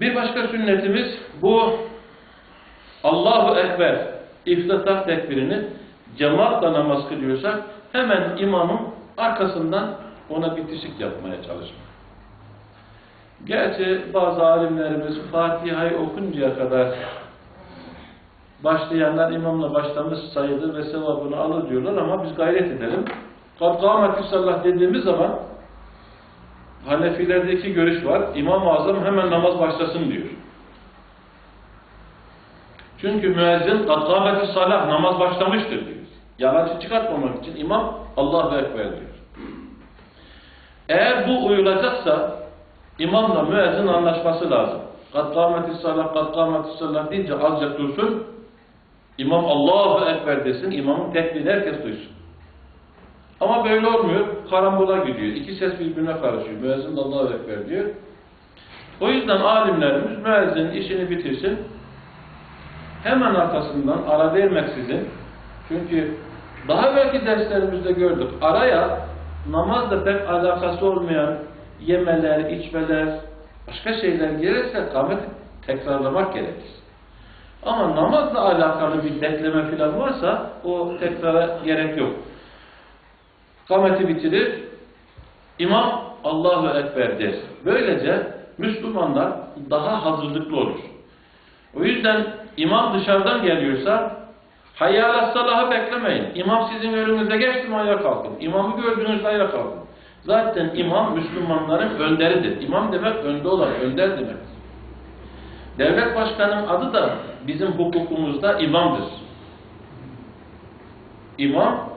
Bir başka sünnetimiz bu Allahu Ekber iftitah tekbirini cemaatle namaz kılıyorsak hemen imamın arkasından ona bitişik yapmaya çalışmak. Gerçi bazı alimlerimiz Fatiha'yı okuncaya kadar başlayanlar imamla başlamış sayılır ve sevabını alır diyorlar ama biz gayret edelim. Kad kâmetü sallah dediğimiz zaman Hanefilerde iki görüş var. İmam-ı Azam hemen namaz başlasın diyor. Çünkü müezzin kad kâmetü salah namaz başlamıştır diyor. Yalancı çıkartmamak için imam Allahu Ekber diyor. Eğer bu uyulacaksa imamla müezzin anlaşması lazım. Kad kâmetü salah, kad kâmetü salah deyince azıcık dursun. İmam Allahu Ekber desin, imamın tekbirini herkes duysun. Ama böyle olmuyor. Karambola gidiyor. İki ses birbirine karışıyor. Müezzin de Allahu Ekber diyor. O yüzden alimlerimiz müezzin işini bitirsin. Hemen arkasından ara vermeksizin çünkü daha belki derslerimizde gördük. Araya namazla pek alakası olmayan yemeler, içmeler, başka şeyler gelirse kâmeti tekrarlamak gerekir. Ama namazla alakalı bir bekleme falan varsa o tekrara gerek yok. Kâmeti bitirir, imam Allahu Ekber der. Böylece Müslümanlar daha hazırlıklı olur. O yüzden imam dışarıdan geliyorsa hayyâle salahı beklemeyin. İmam sizin önünüze geçti mi ayağa kalkın. İmamı gördüğünüzde ayağa kalkın. Zaten imam Müslümanların önderidir. İmam demek önde olan, önder demek. Devlet başkanının adı da bizim hukukumuzda imamdır. İmam,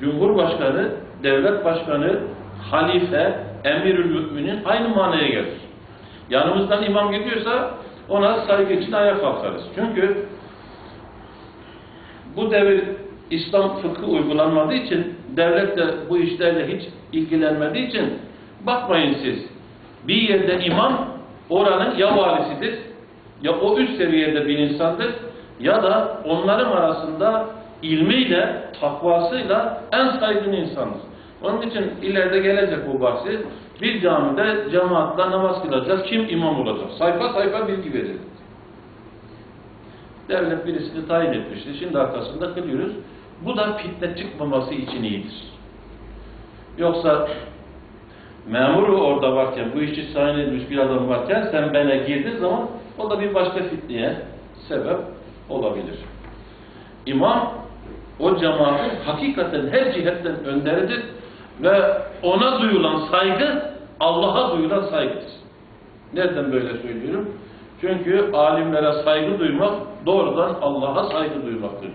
Cumhurbaşkanı, devlet başkanı, halife, emirül müminin aynı manaya gelir. Yanımızdan imam gidiyorsa ona saygı için ayağa kalkarız. Çünkü bu devir İslam fıkhı uygulanmadığı için, devlet de bu işlerle hiç ilgilenmediği için bakmayın siz. Bir yerde imam oranın ya valisidir, ya o üst seviyede bir insandır, ya da onların arasında ilmiyle, takvasıyla en saygın insandır. Onun için ileride gelecek bu bahsi. Bir camide cemaatle namaz kılacağız. Kim imam olacak? Sayfa sayfa bilgi verir. Devlet birisini tayin etmişti. Şimdi arkasında kılıyoruz. Bu da fitne çıkmaması için iyidir. Yoksa memuru orada varken, bu işi tayin edilmiş bir adam varken sen bana girdiğin zaman o da bir başka fitneye sebep olabilir. İmam o cemaatin hakikaten her cihetten önderidir ve ona duyulan saygı Allah'a duyulan saygıdır. Nereden böyle söylüyorum? Çünkü alimlere saygı duymak doğrudan Allah'a saygı duymaktır.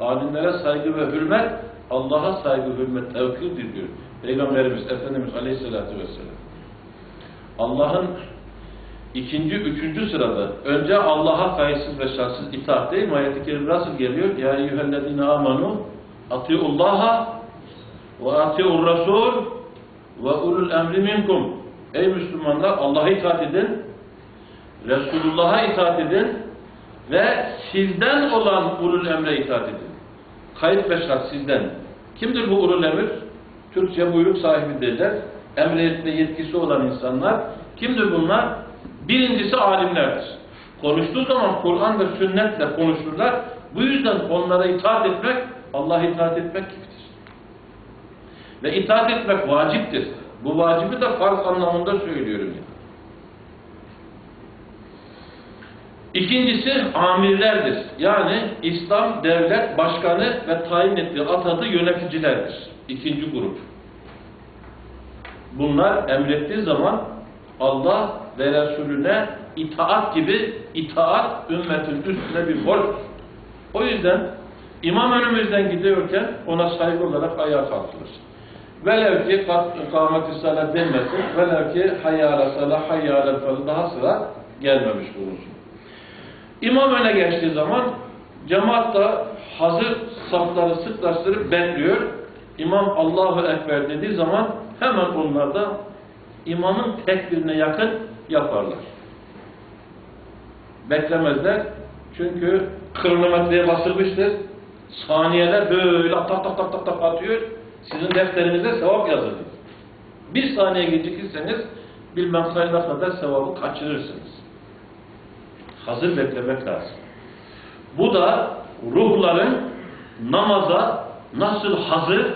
Alimlere saygı ve hürmet Allah'a saygı, hürmet, tevkirdir diyor. Peygamberimiz Efendimiz Aleyhisselatü Vesselam. Allah'ın ikinci, üçüncü sırada önce Allah'a kayıtsız ve şartsız itaat değil mi? Ayet-i Kerim nasıl geliyor? Ya eyyühellezine amanu atiullaha ve atiur rasul ve ulul emri minkum. Ey Müslümanlar Allah'a itaat edin, Resulullah'a itaat edin ve sizden olan ulul emre itaat edin. Kayıt ve şart sizden. Kimdir bu ulul emir? Türkçe buyruk sahibi derler. Emretme yetkisi olan insanlar. Kimdir bunlar? Birincisi alimlerdir. Konuştuğu zaman Kur'an ve sünnetle konuşurlar. Bu yüzden onlara itaat etmek, Allah'a itaat etmek gibidir. Ve itaat etmek vaciptir. Bu vacibi de farz anlamında söylüyorum. Yani. İkincisi amirlerdir. Yani İslam devlet başkanı ve tayin ettiği atadığı yöneticilerdir. İkinci grup. Bunlar emrettiği zaman Allah ve Resulüne itaat gibi itaat ümmetin üstüne bir borç. O yüzden imam önümüzden gidiyorken ona saygı olarak ayağa kalkılır. Velev ki kâmet-i salat denmesin, velev ki hayyâle salah, hayyâle falan daha sıra gelmemiş bulunsun. İmam öne geçtiği zaman cemaat da hazır safları sıklaştırıp bekliyor. İmam Allahu Ekber dediği zaman hemen onlar da imamın tekbirine yakın yaparlar. Beklemezler. Çünkü kronometreye basılmıştır. Saniyeler böyle tak tak tak tak tak atıyor. Sizin defterinize sevap yazılır. Bir saniye gecikirseniz bilmem sayıda kadar sevabı kaçırırsınız. Hazır beklemek lazım. Bu da ruhların namaza nasıl hazır,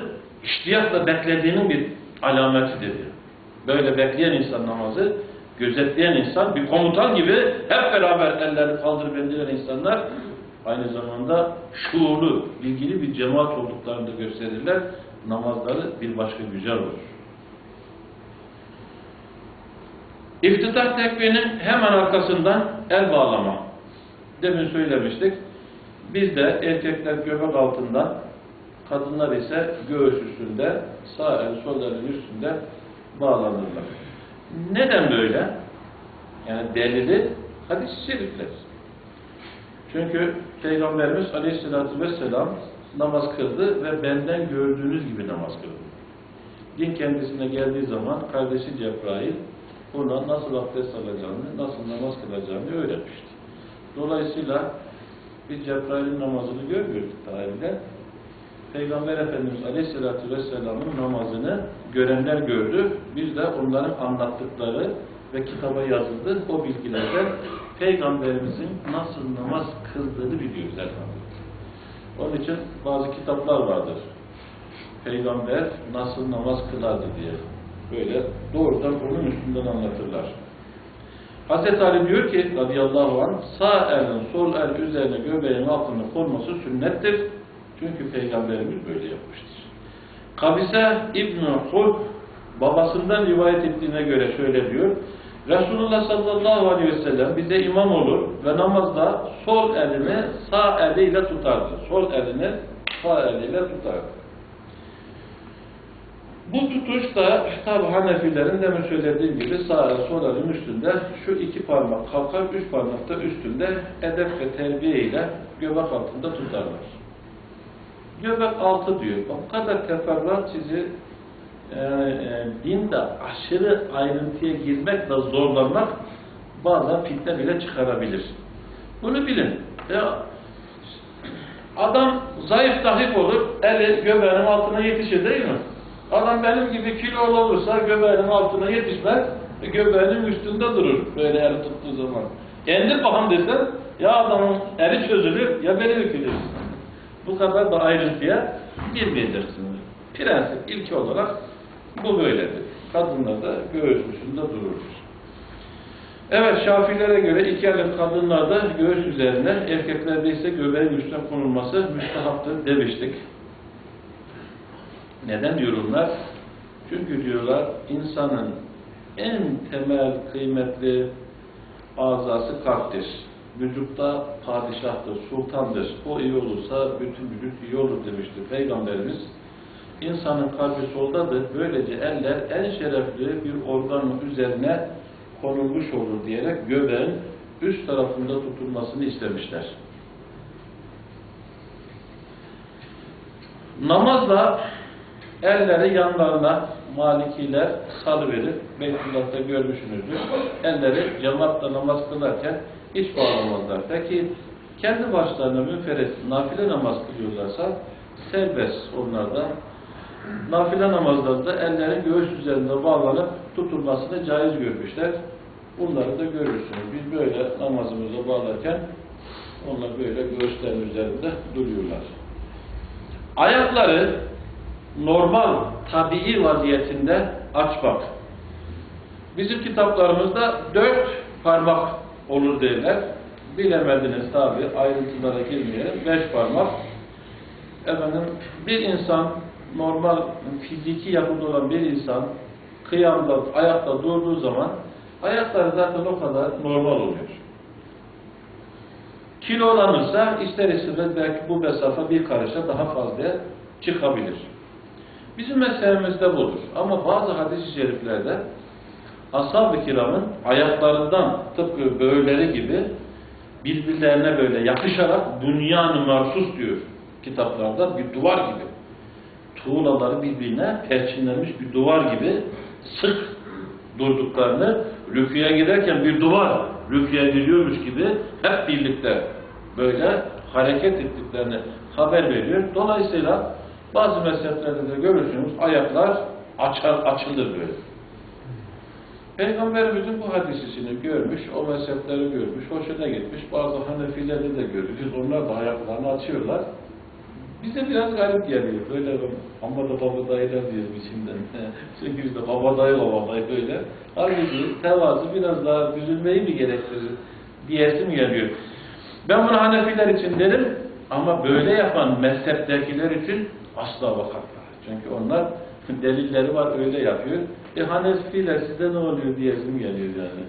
iştiyakla beklediğinin bir alametidir. Böyle bekleyen insan namazı, gözetleyen insan, bir komutan gibi hep beraber ellerini kaldırıp indiren insanlar aynı zamanda şuurlu, bilgili bir cemaat olduklarını da gösterirler. Namazları bir başka güzel olur. İftitah tekbirinin hemen arkasından el bağlama. Demin söylemiştik. Bizde erkekler göbek altından, kadınlar ise göğüs üstünde, sağ el sol elin üstünde bağlanırlar. Neden böyle? Yani delili hadis-i şerifler. Çünkü Peygamberimiz Aleyhisselatü Vesselam namaz kıldı ve benden gördüğünüz gibi namaz kıldı. Din kendisine geldiği zaman kardeşi Cebrail ona nasıl abdest alacağını, nasıl namaz kılacağını öğretmişti. Dolayısıyla biz Cebrail'in namazını görmüyorduk tarihte. Peygamber Efendimiz Aleyhisselatü Vesselam'ın namazını görenler gördü. Biz de onların anlattıkları ve kitaba yazıldı. O bilgilerden Peygamberimizin nasıl namaz kıldığını biliyoruz elhamdülillah. Onun için bazı kitaplar vardır. Peygamber nasıl namaz kılardı diye. Böyle doğrudan onun üstünden anlatırlar. Hz. Ali diyor ki radıyallahu anh sağ elin sol el üzerine göbeğin altını koyması sünnettir. Çünkü Peygamberimiz böyle yapmıştır. Kabise İbn-i Hud babasından rivayet ettiğine göre şöyle diyor. Resulullah sallallahu aleyhi ve sellem bize imam olur ve namazda sol elini sağ eliyle tutardı. Sol elini sağ eliyle tutardı. Bu tutuş da tabi Hanefilerin demin söylediğim gibi sağ el sol elin üstünde şu iki parmak kalkar, üç parmak da üstünde edep ve terbiye ile göbek altında tutarlar. Göbek altı diyor. O kadar teferruat sizi e, e, dinde aşırı ayrıntıya girmekle zorlanmak bazen fitne bile çıkarabilir. Bunu bilin. Ya, adam zayıf dahif olur, eli göbeğinin altına yetişir değil mi? Adam benim gibi kilolu olursa göbeğinin altına yetişmez, e, göbeğinin üstünde durur böyle eli tuttuğu zaman. Kendi bakalım desen, ya adamın eli çözülür, ya beli bükülür. Bu kadar da ayrıntıya girmeyeceksiniz. Prensip ilki olarak bu böyledir. Kadınlar da göğüs üstünde durur. Evet, Şafilere göre iki elin kadınlarda göğüs üzerine, erkeklerde ise göbeğin üstüne konulması müstehaptır demiştik. Neden diyorlar? Çünkü diyorlar insanın en temel kıymetli azası kalptir. Vücutta padişahtır, sultandır. O iyi olursa bütün vücut iyi olur demiştir Peygamberimiz. İnsanın kalbi soldadır. Böylece eller en şerefli bir organın üzerine konulmuş olur diyerek göbeğin üst tarafında tutulmasını istemişler. Namazla elleri yanlarına Malikiler salıverir. Beytullah'ta görmüşsünüzdür. Elleri cemaatle namaz kılarken hiç bağlamazlar. Peki kendi başlarına müferit nafile namaz kılıyorlarsa serbest onlarda. Nafile namazlarda ellerin göğüs üzerinde bağlanıp tutulmasını caiz görmüşler. Bunları da görürsünüz. Biz böyle namazımıza bağlarken onlar böyle göğüslerin üzerinde duruyorlar. Ayakları normal, tabii vaziyetinde açmak. Bizim kitaplarımızda dört parmak olur derler. Bilemediniz tabi, ayrıntılara girmeyelim. Beş parmak. Efendim, bir insan, normal fiziki yapıda olan bir insan, kıyamda, ayakta durduğu zaman, ayakları zaten o kadar normal oluyor. Kilolanırsa, ister istemez belki bu mesafe bir karışa daha fazla çıkabilir. Bizim mezhebimizde budur. Ama bazı hadis-i şeriflerde ashab-ı kiramın ayaklarından tıpkı böyleleri gibi birbirlerine böyle yapışarak dünyanı marsus diyor kitaplarda bir duvar gibi. Tuğlaları birbirine perçinlenmiş bir duvar gibi sık durduklarını rüküye giderken bir duvar rüküye gidiyormuş gibi hep birlikte böyle hareket ettiklerini haber veriyor. Dolayısıyla bazı mezheplerde de görürsünüz ayaklar açar, açılır böyle. Peygamberimizin bu hadisisini görmüş, o mezhepleri görmüş, hoşuna gitmiş. Bazı Hanefileri de görüyoruz. Onlar da ayaklarını açıyorlar. Bize biraz garip geliyor. Böyle amma da babadayılar diyorum içimden. Çünkü işte babadayı babadayı böyle. Halbuki tevazu biraz daha üzülmeyi mi gerektirir diyesim geliyor. Ben bunu Hanefiler için derim ama böyle yapan mezheptekiler için asla bakarlar. Çünkü onlar delilleri var öyle yapıyor. E Hanefiler size ne oluyor diyesim geliyor yani.